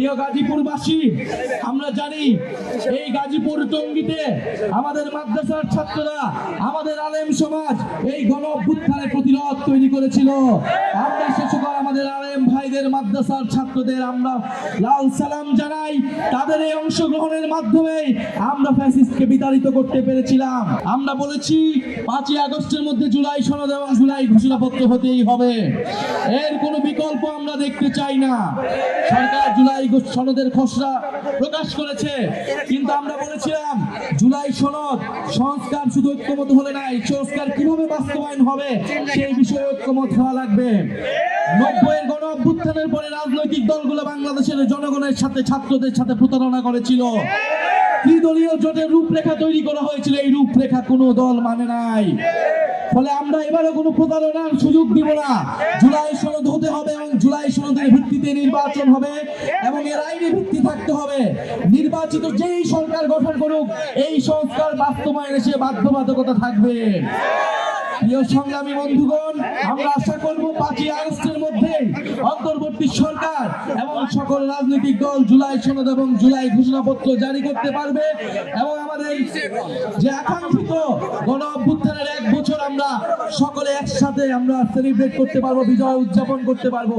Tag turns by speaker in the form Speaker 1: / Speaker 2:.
Speaker 1: প্রিয় গাজীপুরবাসী, আমরা জানি এই গাজীপুর টঙ্গিতে আমাদের মাদ্রাসার ছাত্ররা, আমাদের আলেম সমাজ এই গণ অভ্যুত্থানের প্রতিরোধ তৈরি করেছিল। আমরা ভাইদের মাদ্রাসার ছাত্রদের, আমরা লাল সালাম জানাই। তাদের এই অংশগ্রহণের মাধ্যমে আমরা ফ্যাসিস্টকে বিতাড়িত করতে পেরেছিলাম। আমরা বলেছি, পাঁচই আগস্টের মধ্যে জুলাই সনদ এবং হতেই হবে। এর কোনো বিকল্প আমরা দেখতে চাই না। সরকার জুলাই সনদের খসড়া প্রকাশ করেছে। কিন্তু আমরা বলেছিলাম, জুলাই সনদ সংস্কার শুধু ঐক্যমত হলে নাই, সংস্কার কীভাবে বাস্তবায়ন হবে সেই বিষয়ে ঐক্যমত হওয়া লাগবে। নব্বইয়ের গণ অভ্যুত্থানের পরে রাজনৈতিক দলগুলো বাংলাদেশের জনগণের সাথে, ছাত্রদের সাথে প্রতারণা করেছিল। ত্রিদলীয় জোটের রূপরেখা তৈরি করা হয়েছিল। এই রূপরেখা কোনো দল মানে নাই। ফলে আমরা এবারে কোনো প্রতারণার সুযোগ দিব না। জুলাই সনদ হতে হবে এবং জুলাই সনদের ভিত্তিতে নির্বাচন হবে এবং এর আইনি ভিত্তি থাকতে হবে। নির্বাচিত যেই সরকার গঠন করুক, এই সংস্কার বাস্তবায়নে সে বাধ্যবাধকতা থাকবে। প্রিয় সংগ্রামী বন্ধুগণ, আমরা আশা করব পাঁচই আগস্টের মধ্যে সরকার এবং সকল রাজনৈতিক দল জুলাই সনদ এবং জুলাই ঘোষণাপত্র জারি করতে পারবে এবং আমাদের যে আকাঙ্ক্ষিত গণ অভ্যুত্থানের এক বছর আমরা সকলে একসাথে আমরা সেলিব্রেট করতে পারব, বিজয় উদযাপন করতে পারব।